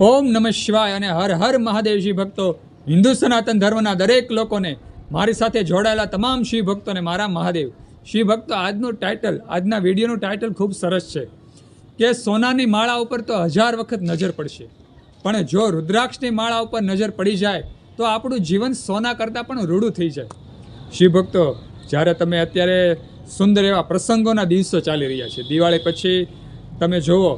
ઓમ નમઃ શિવાય અને હર હર મહાદેવજી ભક્તો, હિન્દુ સનાતન ધર્મના દરેક લોકોને મારી સાથે જોડાયેલા તમામ શિવ ભક્તોને મારા મહાદેવ. શિવ ભક્તો, આજનું ટાઇટલ આજના વિડીયોનું ટાઇટલ ખૂબ સરસ છે કે સોનાની માળા ઉપર તો હજાર વખત નજર પડશે. પણ જો રુદ્રાક્ષની માળા ઉપર નજર પડી જાય, તો આપણું જીવન સોના કરતાં પણ રૂડું થઈ જાય. શિવ ભક્તો, જ્યારે તમે અત્યારે સુંદર એવા પ્રસંગોના દિવસો ચાલી રહ્યા છે, દિવાળી પછી તમે જુઓ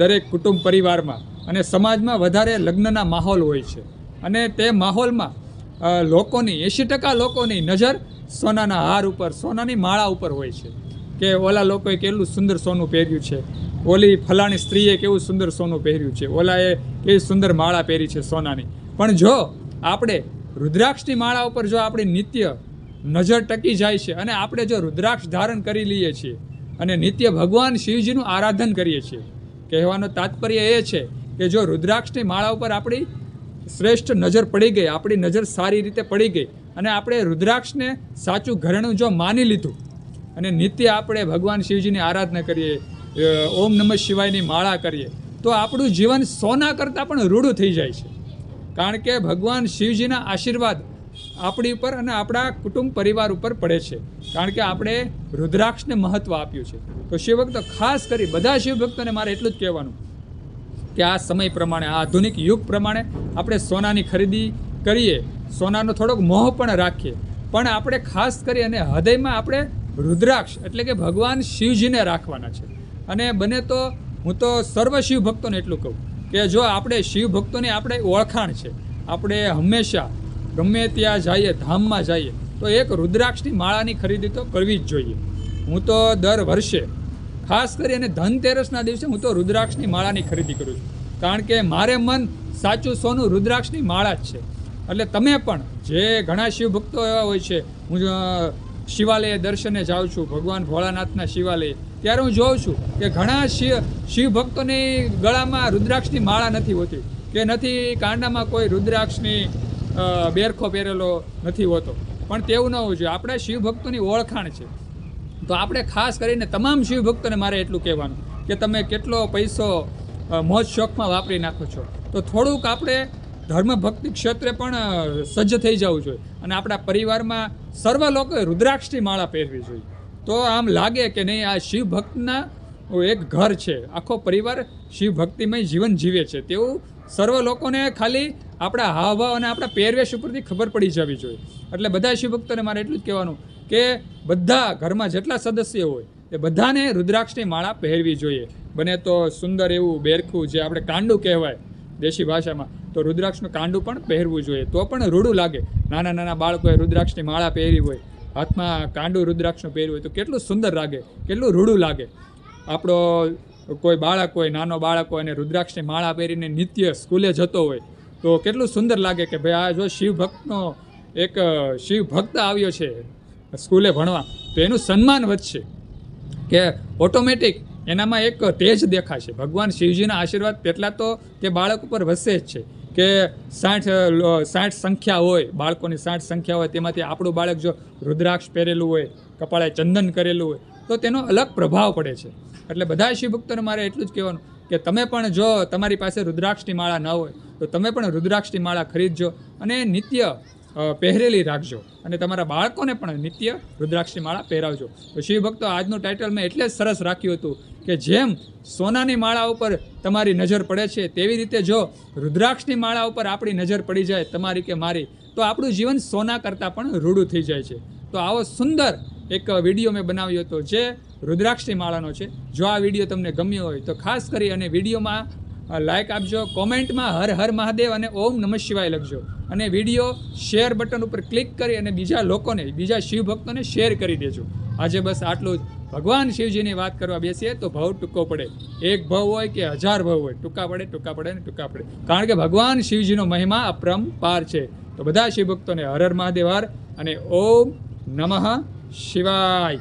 દરેક કુટુંબ પરિવારમાં અને સમાજમાં વધારે લગ્નના માહોલ હોય છે. અને તે માહોલમાં લોકોની, એંશી ટકા લોકોની નજર સોનાના હાર ઉપર, સોનાની માળા ઉપર હોય છે. કે ઓલા લોકોએ કેટલું સુંદર સોનું પહેર્યું છે. ઓલી ફલાણી સ્ત્રીએ કેવું સુંદર સોનું પહેર્યું છે. ઓલાએ કેવી સુંદર માળા પહેરી છે સોનાની. પણ જો આપણે રુદ્રાક્ષની માળા ઉપર જો આપણી નિત્ય નજર ટકી જાય છે અને આપણે જો રુદ્રાક્ષ ધારણ કરી લઈએ છીએ અને નિત્ય ભગવાન શિવજીનું આરાધન કરીએ છીએ, કહેવાનો તાત્પર્ય એ છે કે જો રુદ્રાક્ષની માળા ઉપર આપણી શ્રેષ્ઠ નજર પડી ગઈ, આપણી નજર સારી રીતે પડી ગઈ અને આપણે રુદ્રાક્ષને સાચું ઘરેણું જો માની લીધું અને નિત્ય આપણે ભગવાન શિવજીની આરાધના કરીએ ઓમ નમઃ શિવાયની માળા કરીએ, તો આપણું જીવન સોના કરતાં પણ રૂડું થઈ જાય છે. કારણ કે ભગવાન શિવજીના આશીર્વાદ આપણી ઉપર અને આપણા કુટુંબ પરિવાર ઉપર પડે છે. કારણ કે આપણે રુદ્રાક્ષને મહત્ત્વ આપ્યું છે. તો શિવભક્તો ખાસ કરી બધા શિવભક્તોને મારે એટલું જ કહેવાનું. કે આ સમય પ્રમાણે, આ આધુનિક યુગ પ્રમાણે આપણે સોનાની ખરીદી કરીએ, સોનાનો થોડોક મોહ પણ રાખીએ. પણ આપણે ખાસ કરી અને હૃદયમાં આપણે રુદ્રાક્ષ એટલે કે ભગવાન શિવજીને રાખવાના છે. અને બને તો હું તો સર્વ શિવ ભક્તોને એટલું કહું કે જો આપણે શિવ ભક્તોની આપણે ઓળખાણ છે, આપણે હંમેશા ગમે ત્યાં જઈએ, ધામમાં જઈએ, તો એક રુદ્રાક્ષની માળાની ખરીદી તો કરવી જ જોઈએ. હું તો દર વર્ષે ખાસ કરી અને ધનતેરસના દિવસે હું તો રુદ્રાક્ષની માળાની ખરીદી કરું છું. કારણ કે મારે મન સાચું સોનું રુદ્રાક્ષની માળા જ છે. એટલે તમે પણ, જે ઘણા શિવ ભક્તો એવા હોય છે, હું શિવાલયે દર્શને જાઉં છું, ભગવાન ભોળાનાથના શિવાલયે, ત્યારે હું જોઉં છું કે ઘણા શિવ શિવ ભક્તોની ગળામાં રુદ્રાક્ષની માળા નથી હોતી, કે નથી કાંડામાં કોઈ રુદ્રાક્ષની બેરખો પહેરેલો નથી હોતો. પણ તેવું ન હોવું જોઈએ. આપણા શિવ ભક્તોની ઓળખાણ છે. તો આપણે ખાસ કરીને તમામ શિવભક્તોને મારે એટલું કહેવાનું કે તમે કેટલો પૈસો મોજ શોખમાં વાપરી નાખો છો. તો થોડુંક આપણે ધર્મ ભક્તિ ક્ષેત્રે પણ સજ્જ થઈ જવું જોઈએ. અને આપણા પરિવારમાં સર્વ લોકોએ રુદ્રાક્ષની માળા પહેરવી જોઈએ. તો આમ લાગે કે નહીં, આ શિવ ભક્તના એક ઘર છે. આખો પરિવાર શિવ ભક્તિમય જીવન જીવે છે. તેવું સર્વ લોકોને ખાલી આપણા હાવભાવ અને આપણા પહેરવેશ ઉપરથી ખબર પડી જવી જોઈએ. એટલે બધા શિવભક્તોને મારે એટલું જ કહેવાનું કે બધા ઘરમાં જેટલા સદસ્ય હોય એ બધાને રુદ્રાક્ષની માળા પહેરવી જોઈએ. બને તો સુંદર એવું બેરખું જે આપણે કાંડું કહેવાય દેશી ભાષામાં, તો રુદ્રાક્ષનું કાંડું પણ પહેરવું જોઈએ. તો પણ રૂડું લાગે. નાના નાના બાળકોએ રુદ્રાક્ષની માળા પહેરી હોય, હાથમાં કાંડું રુદ્રાક્ષનું પહેર્યું હોય તો કેટલું સુંદર લાગે, કેટલું રૂડું લાગે. આપણો કોઈ બાળક હોય, નાનો બાળક હોય અને રુદ્રાક્ષની માળા પહેરીને નિત્ય સ્કૂલે જતો હોય તો કેટલું સુંદર લાગે કે ભાઈ આ જો શિવ ભક્તનો એક શિવ ભક્ત આવ્યો છે સ્કૂલે ભણવા, તો એનું સન્માન વધશે કે ઓટોમેટિક એનામાં એક તેજ દેખાશે. ભગવાન શિવજીના આશીર્વાદ તેટલા તો તે બાળક ઉપર વસે જ છે કે સાઠ સાઠ સંખ્યા હોય, બાળકોની સાઠ સંખ્યા હોય, તેમાંથી આપણું બાળક જો રુદ્રાક્ષ પહેરેલું હોય કપાળે ચંદન કરેલું હોય, તો તેનો અલગ પ્રભાવ પડે છે. એટલે બધા શિવભક્તોને મારે એટલું જ કહેવાનું કે તમે પણ જો તમારી પાસે રુદ્રાક્ષની માળા ન હોય તો તમે પણ રુદ્રાક્ષની માળા ખરીદજો અને નિત્ય પહેરેલી રાખજો. અને તમારા બાળકોને પણ નિત્ય રુદ્રાક્ષની માળા પહેરાવજો. તો શિવ ભક્તો, આજનું ટાઇટલ મેં એટલે જ સરસ રાખ્યું હતું કે જેમ સોનાની માળા ઉપર તમારી નજર પડે છે, તેવી રીતે જો રુદ્રાક્ષની માળા ઉપર આપણી નજર પડી જાય તમારી કે મારી, તો આપણું જીવન સોના કરતાં પણ રૂડું થઈ જાય છે. તો આવો સુંદર એક વીડિયો મેં બનાવ્યો હતો જે રુદ્રાક્ષની માળાનો છે. જો આ વીડિયો તમને ગમ્યો હોય તો ખાસ કરી અને વિડીયોમાં લાઇક આપજો કોમેન્ટમાં હર હર મહાદેવ અને ઓમ નમઃ શિવાય લખજો. અને વીડિયો શેર બટન ઉપર ક્લિક કરી અને બીજા લોકોને, બીજા શિવ ભક્તોને શેર કરી દેજો. આજે બસ આટલું જ. ભગવાન શિવજીની વાત કરવા બેસીએ તો ભાવ ટૂંકો પડે. એક ભાવ હોય કે હજાર ભાવ હોય, ટૂંકા પડે ટૂંકા પડે ને ટૂંકા પડે. કારણ કે ભગવાન શિવજીનો મહિમા અપરંપાર છે. તો બધા શિવ ભક્તોને હર હર મહાદેવ હર અને ઓમ નમઃ શિવાય.